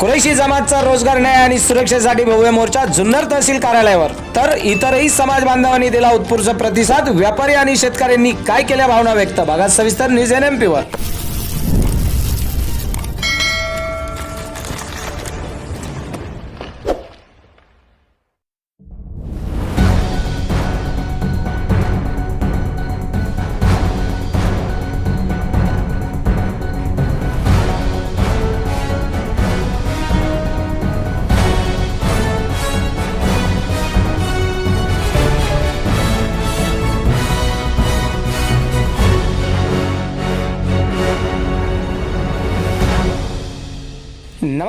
कुरेशी जमातचा रोजगार न्याय आणि सुरक्षेसाठी भव्य मोर्चा जुन्नर तहसील कार्यालयावर. तर इतरही समाज बांधवांनी दिला उत्स्फूर्त प्रतिसाद व्यापारी आणि शेतकऱ्यांनी काय केल्या भावना व्यक्त? भागात सविस्तर न्यूज एन एम पीवर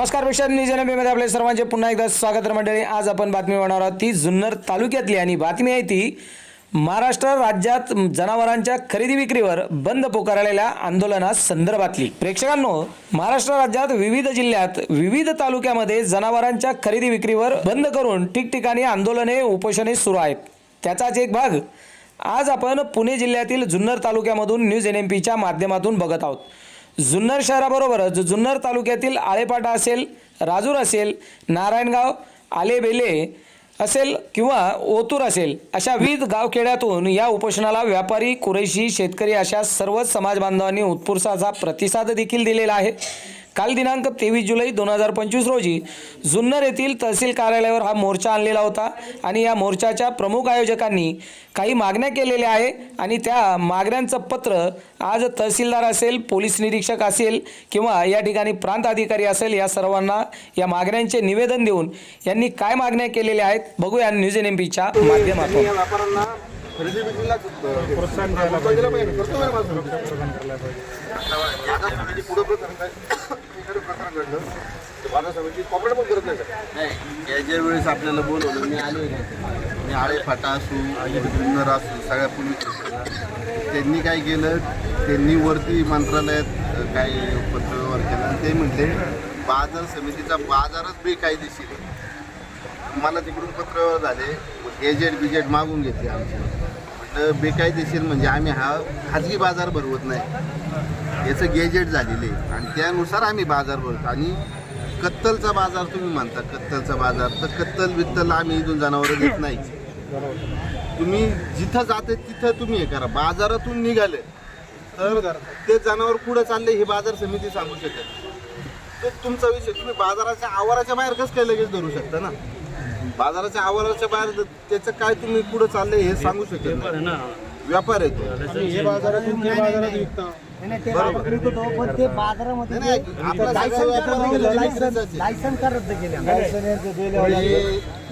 नमस्कार मिस्टर न्यूज एन एम आपले सर्वांचे पुन्हा एकदा स्वागत मंडळी. आज आपण बातमी होणार आहोत ती जुन्नर तालुक्यातली आणि बातमी आहे ती महाराष्ट्र राज्यात जनावरांच्या खरेदी विक्रीवर बंद पुकारलेल्या आंदोलना संदर्भातली. प्रेक्षकांनो महाराष्ट्र राज्यात विविध जिल्ह्यात विविध तालुक्यामध्ये जनावरांच्या खरेदी विक्रीवर बंद करून ठिकठिकाणी आंदोलने उपोषणे सुरू आहेत. त्याचाच एक भाग आज आपण पुणे जिल्ह्यातील जुन्नर तालुक्यामधून न्यूज एन एम पीच्या माध्यमातून बघत आहोत. जुन्नर शहराबरोबरच जुन्नर तालुक्यातील आळेपाटा असेल राजूर असेल नारायणगाव आलेबेले असेल किंवा ओतूर असेल अशा विविध गावखेड्यातून या उपोषणाला व्यापारी कुरेशी शेतकरी अशा सर्वच समाजबांधवांनी उत्पुरसाचा प्रतिसाद देखील दिलेला आहे. काल दिनांक तेवीस जुलै दोन हजार पंचवीस रोजी जुन्नर येथील तहसील कार्यालयावर हा मोर्चा आणलेला होता आणि या मोर्चाच्या प्रमुख आयोजकांनी काही मागण्या केलेल्या आहे आणि त्या मागण्यांचं पत्र आज तहसीलदार असेल पोलीस निरीक्षक असेल किंवा या ठिकाणी प्रांत अधिकारी असेल या सर्वांना या मागण्यांचे निवेदन देऊन यांनी काय मागण्या केलेल्या आहेत बघूया न्यूज एन एम पीच्या माध्यमातून. व्यापाऱ्यांना खरेदी विक्रीला प्रोत्साहन द्यायला पाहिजे. माझं बाजार समिती पुढं प्रकरण काय? प्रकरण घडलं. तर बाजार समिती कॉपरेट पण करत नाही. सर नाही याच्या वेळेस आपल्याला बोलवलं मी आलो मी आळे फाटा असू जुन्नर असू सगळ्या पोलीस त्यांनी काय केलं? त्यांनी वरती मंत्रालयात काही पत्रव्यवहार केला? आणि ते म्हटले बाजार समितीचा बाजारच बेकायदेशीर आहे. मला तिकडून पत्रव्यवहार झाले. एजेट बिजेट मागून घेतले आमचे. म्हटलं बेकायदेशीर म्हणजे आम्ही हा खाजगी बाजार भरवत नाही. याचं गेजेट झालेलं आहे. आणि त्यानुसार आम्ही बाजार भरतो. आणि कत्तलचा बाजार तुम्ही म्हणता कत्तलचा बाजार. तर कत्तल बित्तल आम्ही इथून जनावरं देत नाही. तुम्ही जिथं जाते तिथं तुम्ही हे करा. बाजारातून निघाले तर ते जनावर कुठं चालले हे बाजार समिती सांगू शकत तो तुमचा विषय तुम्ही बाजाराच्या आवाराच्या बाहेर कसं काय लगेच धरू शकता ना? बाजाराच्या आवाराच्या बाहेर त्याचं काय तुम्ही कुठं चाललंय हे सांगू शकत नाही. व्यापार आहे तो. हे बाजारामध्ये नाही, नाही, आपला सगळा व्यापार लायसन्सचाच आहे. लायसन का रद्द केले हे,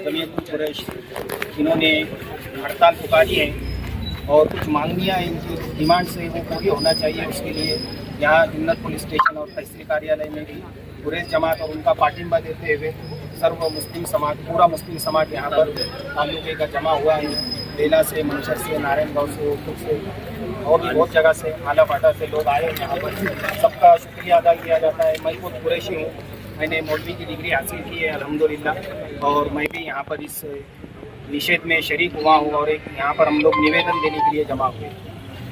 जमीयत कुरैश इन्होंने हड़ताल पुकारी है और कुछ मांगनियाँ इनकी डिमांड्स है, वो पूरी होना चाहिए उसके लिए। यहाँ जुन्नत पुलिस स्टेशन और तहसील कार्यालय में भी कुरैश जमात और उनका पाटिंबा देते हुए सर्व मुस्लिम समाज, पूरा मुस्लिम समाज यहाँ पर तालुके का जमा हुआ है। बेला से मंचर से, नारायणगांव से उतुर से, और भी बहुत जगह से आला फाटा से लोग आए यहाँ पर। सबका शुक्रिया अदा किया जाता है। मैं खुद कुरैशी हूँ। मैंने मौलवी की डिग्री हासिल की है, अल्हम्दुलिल्लाह। और मैं भी यहाँ पर इस निषेध में शरीक हुआ हूँ और एक यहाँ पर हम लोग निवेदन देने के लिए जमा हुए।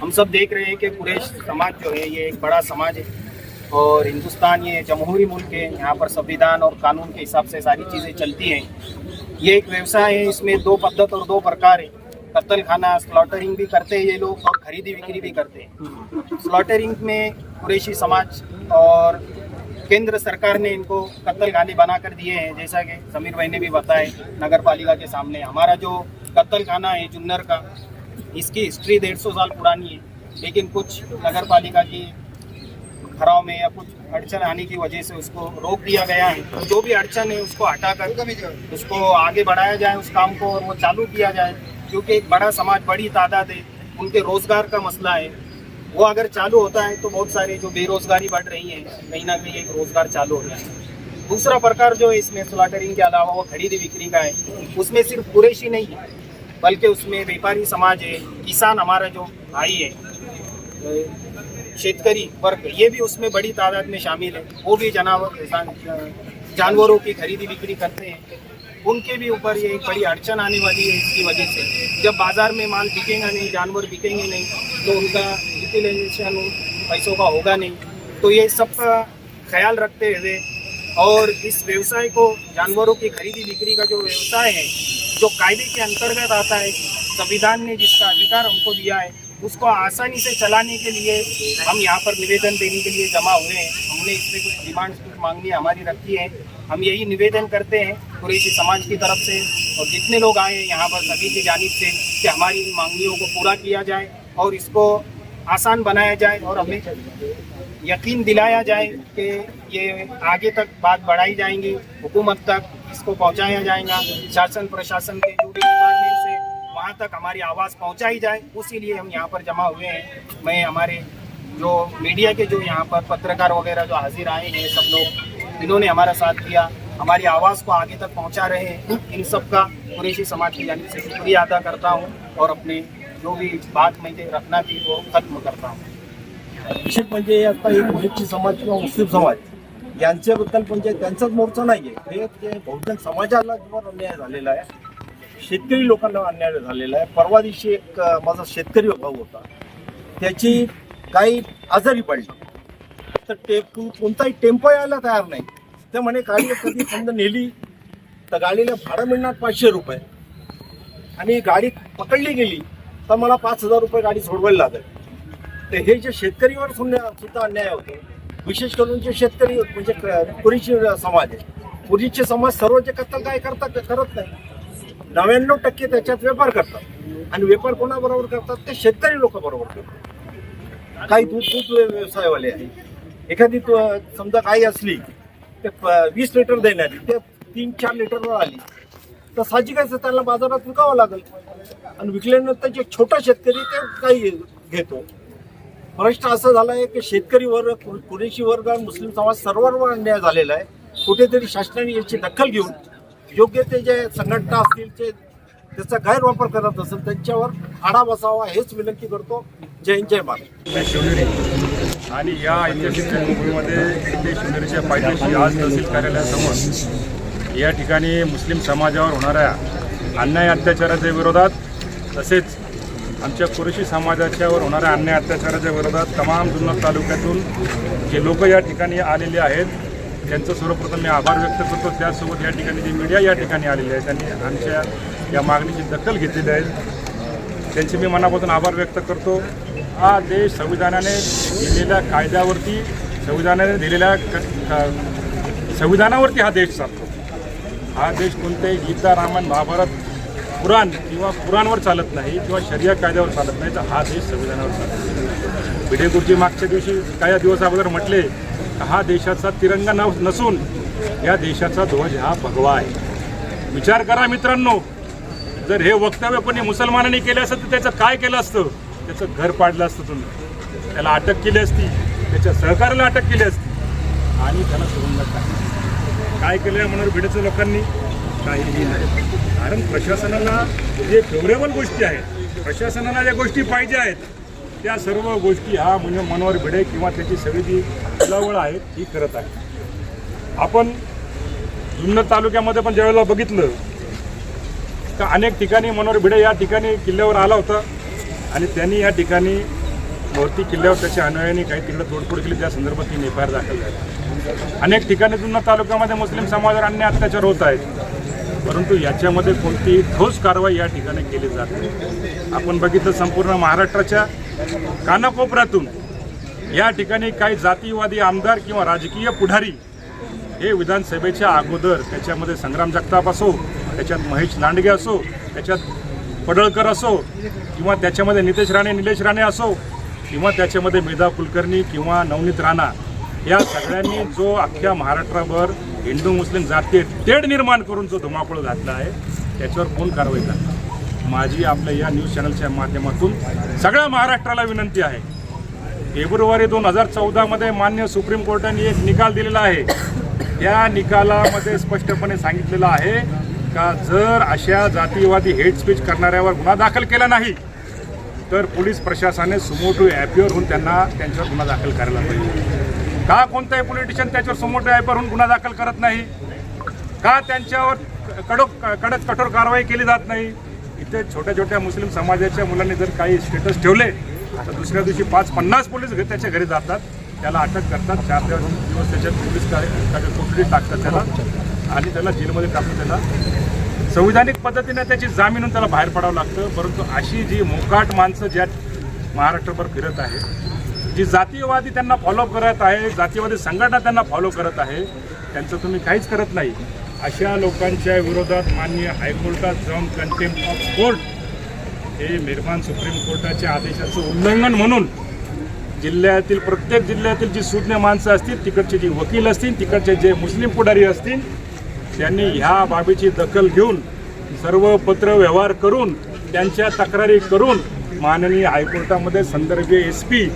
हम सब देख रहे हैं कि कुरैश समाज जो है ये एक बड़ा समाज है और हिंदुस्तान ये जमहूरी मुल्क है। यहाँ पर संविधान और कानून के हिसाब से सारी चीज़ें चलती हैं। ये एक व्यवसाय है इसमें दो पद्धत और दो प्रकार है। कत्ल खाना स्लॉटरिंग भी करते हैं ये लोग और खरीदी बिक्री भी करते हैं। स्लॉटरिंग में कुरैशी समाज और केंद्र सरकार ने इनको कत्ल खाने बना कर दिए हैं, जैसा कि समीर भाई ने भी बताया नगर पालिका के सामने। हमारा जो कत्ल खाना है जुन्नर का, इसकी हिस्ट्री डेढ़ सौ साल पुरानी है, लेकिन कुछ नगर पालिका की खराव में या कुछ अड़चन आने की वजह से उसको रोक दिया गया है। तो जो भी अड़चन है उसको हटा हटाकर, उसको आगे बढ़ाया जाए, उस काम को और वो चालू किया जाए, क्योंकि एक बड़ा समाज, बड़ी तादाद है, उनके रोज़गार का मसला है। वो अगर चालू होता है तो बहुत सारे जो बेरोजगारी बढ़ रही है, कहीं ना कहीं एक रोज़गार चालू हो जाए दूसरा प्रकार जो है इसमें स्लॉटरिंग के अलावा वो खरीदी बिक्री का है, उसमें सिर्फ़ कुरेशी नहीं है, बल्कि उसमें व्यापारी समाज है, किसान हमारा जो भाई है, शेतकरी वर्ग, ये भी उसमें बड़ी तादाद में शामिल है। वो भी जनावर जान- जानवरों की खरीदी बिक्री करते हैं। उनके भी ऊपर ये एक बड़ी अड़चन आने वाली है इसकी वजह से। जब बाज़ार में माल बिकेगा नहीं, जानवर बिकेंगे नहीं तो उनका यूटिलाइजेशन पैसों का होगा नहीं। तो ये सब ख्याल रखते हुए और इस व्यवसाय को जानवरों की खरीदी बिक्री का जो व्यवसाय है, जो कायदे के अंतर्गत आता है, संविधान ने जिसका अधिकार हमको दिया है, उसको आसानी से चलाने के लिए हम यहाँ पर निवेदन देने के लिए जमा हुए हैं। हमने इसमें कुछ डिमांड्स कुछ मांगनी हमारी रखी है। हम यही निवेदन करते हैं कुरेशी समाज की तरफ़ से और जितने लोग आए हैं यहाँ पर सभी की जानिब से कि हमारी इन मांगनियों को पूरा किया जाए और इसको आसान बनाया जाए और हमें यकीन दिलाया जाए कि ये आगे तक बात बढ़ाई जाएँगी, हुकूमत तक इसको पहुँचाया जाएगा, शासन प्रशासन के जो भी डिपार्टमेंट से वहाँ तक हमारी आवाज़ पहुंचाई जाए उसी लिए हम यहाँ पर जमा हुए हैं। मैं हमारे जो मीडिया के जो यहाँ पर पत्रकार वगैरह जो हाजिर आए हैं, सब लोग, इन्होंने हमारा साथ दिया। हमारी आवाज़ को आगे तक पहुँचा रहे हैं। इन सब का कुरेशी समाज की जानी से शुक्रिया अदा करता हूँ और अपने जो भी बात म्हणजे रखना थी वो खत्म करता हूँ। विशेष म्हणजे आता एक मुस्लिम समाज किंवा मुस्लिम समाज यांच्याबद्दल म्हणजे त्यांचाच मोर्चा नाहीये. हे जे बहुजन समाजाला किंवा अन्याय झालेला आहे शेतकरी लोकांना अन्याय झालेला आहे. परवा दिवशी एक माझा शेतकरी भाऊ होता. त्याची काही आजारी पडली. तर टे कोणताही टेम्पो यायला तयार नाही. ते म्हणे गाडी कधी समजा नेली? तर गाडीला भाडं मिळणार पाचशे रुपये. आणि गाडी पकडली गेली. तर मला पाच हजार रुपये गाडी सोडवायला लागेल. तर हे जे शेतकरीवर सुद्धा सुद्धा अन्याय होतो. विशेष करून जे शेतकरी म्हणजे पुरीचे समाज आहे. पुरीचे समाज सर्व जे करतात काय करतात करत नाही. नव्याण्णव टक्के त्याच्यात व्यापार करतात. आणि व्यापार कोणाबरोबर करतात ते शेतकरी लोक बरोबर करतात. काही दूध दूध व्यवसायवाले आहे एखादी समजा काही असली ते वीस लिटर देण्यात ते तीन चार लिटरवर आली तर साहजिकच त्याला बाजारात विकावं लागेल. आणि विकल्यानंतर जे छोटा शेतकरी ते काही घेतो. प्रश्न असं झाला आहे की शेतकरी वर्ग कु- कुरेशी वर्ग आणि मुस्लिम समाज सर्वांवर अन्याय झालेला आहे. कुठेतरी शासनाने याची दखल घेऊन योग्य ते जे संघटना असतील ते त्याचा गैरवापर करत असेल त्यांच्यावर आढा बसावा हेच विनंती करतो. जय जय महाराष्ट्र आणि या ऐतिहासिक जन्मभूमीमध्ये इथे शिवनेरीच्या पायथ्याशी आज तहसील कार्यालयासमोर या ठिकाणी मुस्लिम समाजावर होणाऱ्या अन्याय अत्याचाराच्या विरोधात तसेच आमच्या कुरेशी समाजाच्यावर होणाऱ्या अन्याय अत्याचाराच्या विरोधात तमाम जुन्नर तालुक्यातून जे लोक या ठिकाणी आलेले आहेत त्यांचं सर्वप्रथम मी आभार व्यक्त करतो. त्यासोबत या ठिकाणी जे मीडिया या ठिकाणी आलेले आहे त्यांनी आमच्या या मागणीची दखल घेतलेली आहे त्यांचे मी मनापासून आभार व्यक्त करतो. हा देश संविधानाने दिलेल्या कायद्यावरती संविधानाने दिलेल्या क- संविधानावरती हा देश चालतो. हा देश कोणत्याही गीता रामायण महाभारत पुराण किंवा पुराणवर चालत नाही किंवा शर्या कायद्यावर चालत नाही तर हा देश संविधानावर चालतो भिडे गुरुजी मागच्या दिवशी काही दिवस अगोदर म्हटले हा देशाचा तिरंगा नाव नसून या देशाचा ध्वज हा भगवा आहे. विचार करा मित्रांनो जर हे वक्तव्य कोणी मुसलमानांनी केलं असतं तर त्याचं काय केलं असतं? त्याचं घर पाडलं असतं तुम्ही. त्याला अटक केली असती त्याच्या सहकार्याला अटक केली असती. आणि त्याला तुरुंगात टाकलं काय केलं म्हणून भिडेच्या लोकांनी? काहीही नाही. कारण प्रशासनाला जे फेवरेबल गोष्टी आहेत. प्रशासनाला ज्या गोष्टी पाहिजे आहेत त्या सर्व गोष्टी हा म्हणजे मनोहर भिडे किंवा त्याची सगळी जी चळवळ आहे ती करत आहे. आपण जुन्नर तालुक्यामध्ये पण ज्यावेळेला बघितलं तर अनेक ठिकाणी मनोहर भिडे या ठिकाणी किल्ल्यावर आला होता आणि त्यांनी या ठिकाणी भरती किल्ल्यावर त्याच्या अनुयायांनी काही तिकडे तोडफोड केली. त्या संदर्भात तीन एफ आय आर दाखल झाली. अनेक ठिकाणी जुन्नर तालुक्यामध्ये मुस्लिम समाजावर अन्य अत्याचार होत आहेत. परंतु याच्यामध्ये कोणतीही ठोस कारवाई या ठिकाणी केली जात नाही. आपण बघितलं संपूर्ण महाराष्ट्राच्या कानाकोपऱ्यातून या ठिकाणी काही जातीवादी आमदार किंवा राजकीय पुढारी हे विधानसभेच्या अगोदर त्याच्यामध्ये संग्राम जगताप असो त्याच्यात महेश लांडगे असो त्याच्यात पडळकर असो किंवा त्याच्यामध्ये नितेश राणे निलेश राणे असो किंवा त्याच्यामध्ये मेधा कुलकर्णी किंवा नवनीत राणा या सगळ्यांनी जो अख्ख्या महाराष्ट्राभर हिंदू मुस्लिम जातीय तेढ निर्माण करून जो धुमाकूळ घातला आहे त्याच्यावर कोण कारवाई करणार? माझी आपल्या या न्यूज चॅनलच्या माध्यमातून सगळ्या महाराष्ट्राला विनंती आहे. फेब्रुवारी दोन हजार चौदामध्ये मान्य सुप्रीम कोर्टाने एक निकाल दिलेला आहे. त्या निकालामध्ये स्पष्टपणे सांगितलेलं आहे का जर अशा जातीवादी हेट स्पीच करणाऱ्यावर गुन्हा दाखल केला नाही तर पोलीस प्रशासनाने सुमोटो ॲपीवर होऊन त्यांना त्यांच्यावर गुन्हा दाखल करायला पाहिजे. का कोणताही पॉलिटिशियन त्याच्यावर समोर ॲपवर होऊन गुन्हा दाखल करत नाही? का त्यांच्यावर कडक कडक कठोर कारवाई केली जात नाही? इथे छोट्या छोट्या मुस्लिम समाजाच्या मुलांनी जर काही स्टेटस ठेवले तर दुसऱ्या दिवशी पाच पन्नास पोलीस घरी त्याच्या घरी जातात. त्याला अटक करतात. चार दिवस दिवस त्याच्यात पोलीस कोठडी टाकतात त्याला. आणि त्याला जेलमध्ये टाकून त्याला संविधानिक पद्धतीने त्याची जामीन होऊन त्याला बाहेर पडावं लागतं. परंतु अशी जी मोकाट माणसं ज्या महाराष्ट्रभर फिरत आहे जी जातीयवादी त्यांना फॉलो करत आहे जातीयवादी संघटना त्यांना फॉलो करत आहे त्यांचं तुम्ही काहीच करत नाही. अशा लोकांच्या विरोधात माननीय हायकोर्टात जाऊन कंटेम्प्ट ऑफ कोर्ट हे निर्माण सुप्रीम कोर्टाच्या आदेशाचं उल्लंघन म्हणून जिल्ह्यातील प्रत्येक जिल्ह्यातील जी सुज्ञ माणसं असतील तिकडचे जी वकील असतील तिकडचे जे मुस्लिम पुढारी असतील त्यांनी ह्या बाबीची दखल घेऊन सर्व पत्र व्यवहार करून त्यांच्या तक्रारी करून माननीय हायकोर्टामध्ये संदर्भीय एस पी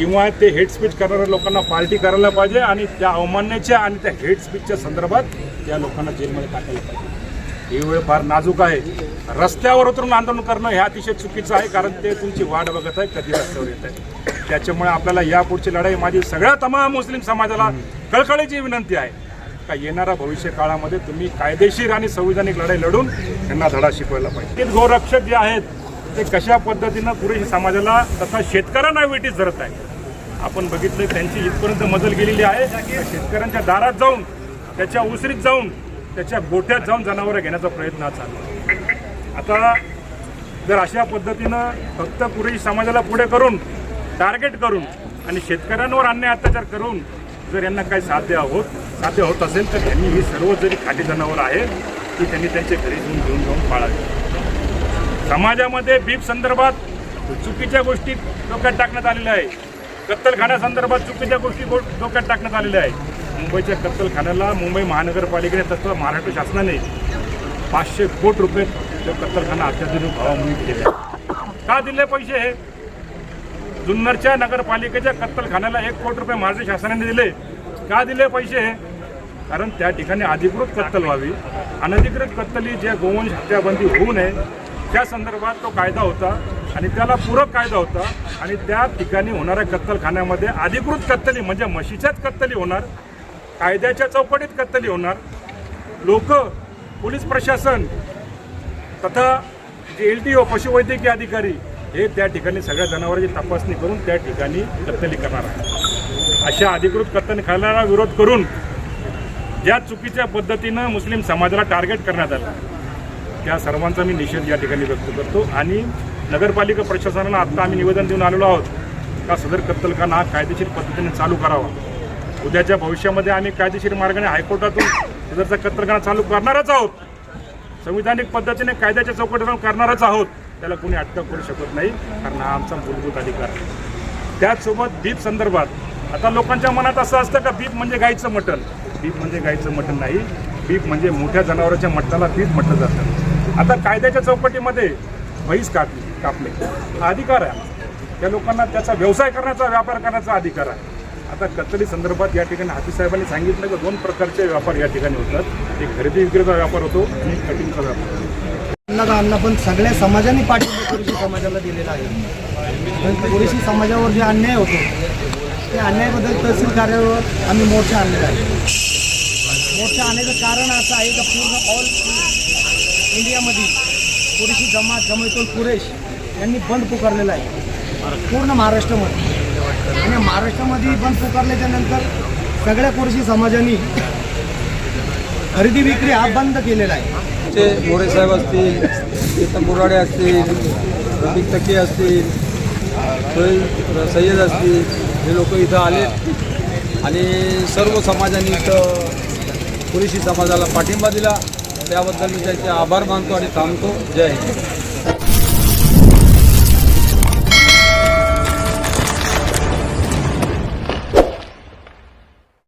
किंवा ते हेट स्पीच करणाऱ्या लोकांना पार्टी करायला पाहिजे आणि त्या अवमान्याच्या आणि त्या हेट स्पीचच्या संदर्भात त्या लोकांना जेलमध्ये टाकायला पाहिजे. ही वेळ फार नाजूक आहे. रस्त्यावर उतरून आंदोलन करणं हे अतिशय चुकीचं आहे कारण ते तुमची वाट बघत आहे कधी रस्त्यावर येत आहे. त्याच्यामुळे आपल्याला यापुढची लढाई माझी सगळ्या तमाम मुस्लिम समाजाला कळकळीची विनंती आहे. का येणाऱ्या भविष्य काळामध्ये तुम्ही कायदेशीर आणि संविधानिक लढाई लढून त्यांना धडा शिकवायला पाहिजे. ते गोरक्षक जे आहेत ते कशा पद्धतीनं पुरेशी समाजाला तथा शेतकऱ्यांना वेटीस धरत आहे? आपण बघितलं त्यांची इथपर्यंत मजल गेलेली आहे. शेतकऱ्यांच्या दारात जाऊन त्याच्या उसरीत जाऊन त्याच्या गोठ्यात जाऊन जनावरं घेण्याचा प्रयत्न हा चालू आता जर अशा पद्धतीनं फक्त पुरेशी समाजाला पुढे करून टार्गेट करून आणि शेतकऱ्यांवर अन्याय अत्याचार करून जर यांना काही साध्य होत साध्य होत असेल तर त्यांनी ही सर्व जरी खाटी जनावरं आहेत ती त्यांनी त्यांच्या घरी घेऊन घेऊन जाऊन पाळावी. समाजामध्ये बीप संदर्भात चुकीच्या गोष्टी डोक्यात टाकण्यात आलेल्या आहे कत्तलखान्यासंदर्भात चुकीच्या गोष्टी गो- डोक्यात टाकण्यात आलेल्या आहे मुंबईच्या कत्तलखान्याला मुंबई महानगरपालिकेने तसं महाराष्ट्र शासनाने पाचशे कोटी रुपये तो कत्तलखाना अत्याधुनिक भावामध्ये दिलेला आहे का दिले पैसे हे? जुन्नरच्या नगरपालिकेच्या कत्तलखान्याला एक कोटी रुपये महाराष्ट्र शासनाने दिले. का दिले पैसे हे? कारण त्या ठिकाणी अधिकृत कत्तल व्हावी. अनधिकृत कत्तली जे गोवंश हत्याबंदी होऊ नये त्या संदर्भात तो कायदा होता आणि त्याला पूरक कायदा होता आणि त्या ठिकाणी होणाऱ्या कत्तलखान्यामध्ये अधिकृत कत्तली म्हणजे म्हशीच्याच कत्तली होणार कायद्याच्या चौकटीत कत्तली होणार. लोक पोलीस प्रशासन तथा जे एल टी ओ पशुवैद्यकीय अधिकारी हे त्या ठिकाणी सगळ्या जनावरांची तपासणी करून त्या ठिकाणी कत्तली करणार आहे अशा अधिकृत कत्तलखान्याला विरोध करून ज्या चुकीच्या पद्धतीनं मुस्लिम समाजाला टार्गेट करण्यात आलं त्या सर्वांचा मी निषेध या ठिकाणी व्यक्त करतो. आणि नगरपालिका प्रशासनाला आत्ता आम्ही निवेदन देऊन आलेलो आहोत का सदर कत्तलखाना हा कायदेशीर पद्धतीने चालू करावा. उद्याच्या भविष्यामध्ये आम्ही कायदेशीर मार्गाने हायकोर्टातून सदरचा कत्तलखाना चालू करणारच आहोत. संविधानिक पद्धतीने कायद्याच्या चौकटीतून करणारच आहोत. त्याला कोणी अटक करू शकत नाही कारण हा आमचा मूलभूत अधिकार आहे. त्याचसोबत बीप संदर्भात आता लोकांच्या मनात असं असतं का बीप म्हणजे गाईचं मटण? बीप म्हणजे गाईचं मटण नाही. बीप म्हणजे मोठ्या जनावरांच्या मटणाला बीप म्हटलं जातं. आता कायद्याच्या चौकटीमध्ये म्हैस कापली कापले. हा अधिकार आहे त्या लोकांना त्याचा व्यवसाय करण्याचा व्यापार करण्याचा अधिकार आहे. आता कत्तली संदर्भात या ठिकाणी हाफी साहेबांनी सांगितलं की दोन प्रकारचे व्यापार या ठिकाणी होतात. एक खरेदी विक्रीचा व्यापार होतो आणि कटिंगचा व्यापार होतो. अन्नदा अन्न पण सगळ्या समाजाने पाठिंबा कुरेशी समाजाला दिलेला आहे. पण कुरेशी समाजावर जे अन्याय होतो त्या अन्यायाबद्दल तहसील कार्यावर आम्ही मोर्चा आणलेला आहे. मोर्चा आणण्याचं कारण असं आहे का पूर्ण ऑल इंडियामध्ये कुरेशी जमात जमैतुल कुरेश यांनी बंद पुकारलेला आहे. पूर्ण महाराष्ट्रामध्ये. आणि महाराष्ट्रामध्ये बंद पुकारल्याच्या नंतर सगळ्या कुरेशी समाजाने खरेदी विक्री हा बंद केलेला आहे. ते मोरे साहेब असतील इथं मुराडे असतील रफिक तके असतील सय्यद असतील हे लोक इथं आले. आणि सर्व समाजाने इथं पुरेशी समाजाला पाठिंबा दिला. त्याबद्दल मी त्याचे आभार मानतो आणि थांबतो. जय हिंद.